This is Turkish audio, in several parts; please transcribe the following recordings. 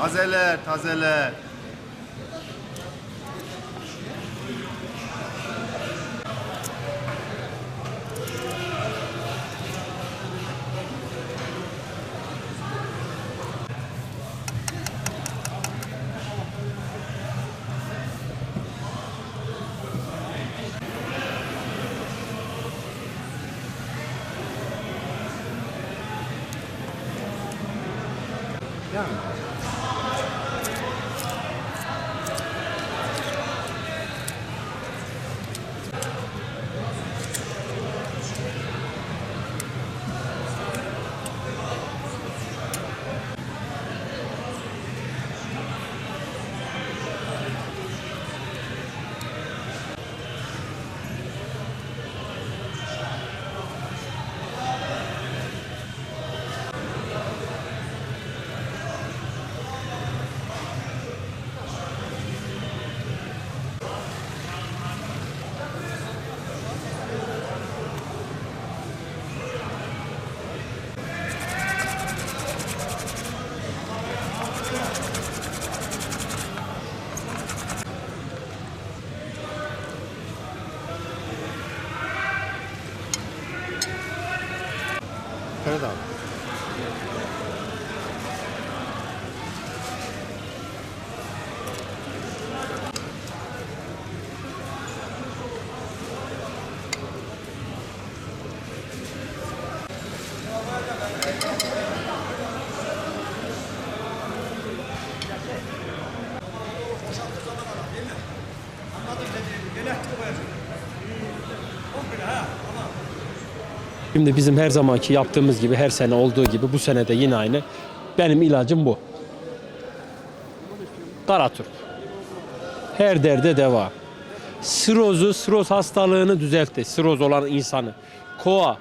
Tazeler, tazeler. Ferhat 体 Şimdi bizim her zamanki yaptığımız gibi her sene olduğu gibi bu sene de yine aynı. Benim ilacım bu. Karaturp. Her derde deva. Sirozu, siroz hastalığını düzeltti. Siroz olan insanı. Koa,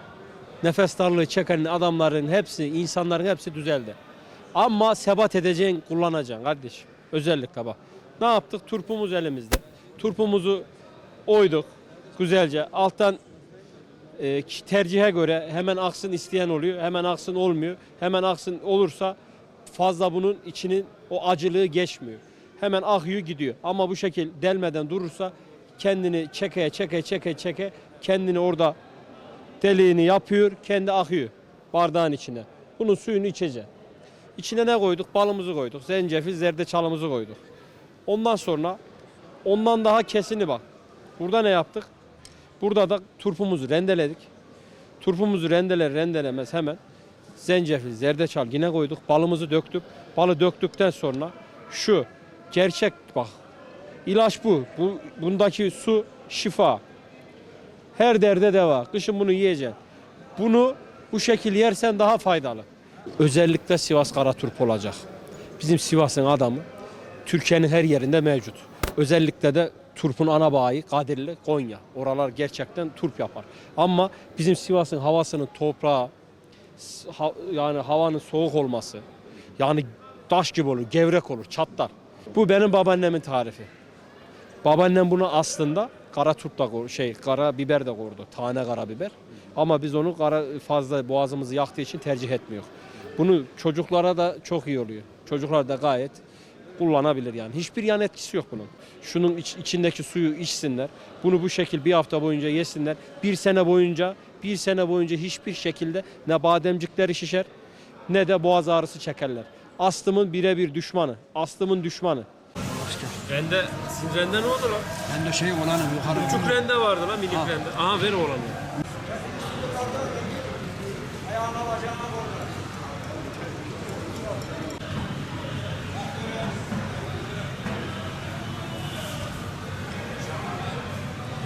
nefes darlığı çeken adamların hepsi, insanların hepsi düzeldi. Ama sebat edeceğin, kullanacaksın kardeşim. Özellikle bak. Ne yaptık? Turpumuz elimizde. Turpumuzu oyduk güzelce. Alttan e, ki- tercihe göre hemen aksın isteyen oluyor, hemen aksın olmuyor. Hemen aksın olursa fazla bunun içinin o acılığı geçmiyor. Hemen akıyor gidiyor. Ama bu şekil delmeden durursa kendini çeke çeke çeke çeke kendini orada deliğini yapıyor, kendi akıyor bardağın içine. Bunun suyunu içeceksin. İçine ne koyduk? Balımızı koyduk. Zencefil, zerdeçalımızı koyduk. Ondan sonra ondan daha kesini bak. Burada ne yaptık? Burada da turpumuzu rendeledik. Turpumuzu rendeler rendelemez hemen zencefil, zerdeçal yine koyduk. Balımızı döktük. Balı döktükten sonra şu gerçek bak ilaç bu. bu bundaki su şifa. Her derde deva. Kışın bunu yiyeceksin. Bunu bu şekil yersen daha faydalı. Özellikle Sivas Karaturp olacak. Bizim Sivas'ın adamı Türkiye'nin her yerinde mevcut. Özellikle de turpun ana bağı Kadirli, Konya. Oralar gerçekten turp yapar. Ama bizim Sivas'ın havasının toprağı, ha- yani havanın soğuk olması, yani taş gibi olur, gevrek olur, çatlar. Bu benim babaannemin tarifi. Babaannem bunu aslında kara turp da şey kara biber de koydu. Tane karabiber. Ama biz onu kara fazla boğazımızı yaktığı için tercih etmiyor. Bunu çocuklara da çok iyi oluyor. Çocuklar da gayet kullanabilir yani. Hiçbir yan etkisi yok bunun. Şunun iç- içindeki suyu içsinler. Bunu bu şekil bir hafta boyunca yesinler. Bir sene boyunca bir sene boyunca hiçbir şekilde ne bademcikleri şişer ne de boğaz ağrısı çekerler. Astımın birebir düşmanı. Astımın düşmanı. Rende, sizin rende ne oldu lan? Ben de şey olanım yukarı. Küçük rende vardı lan minik rende. Aha ver oğlanı.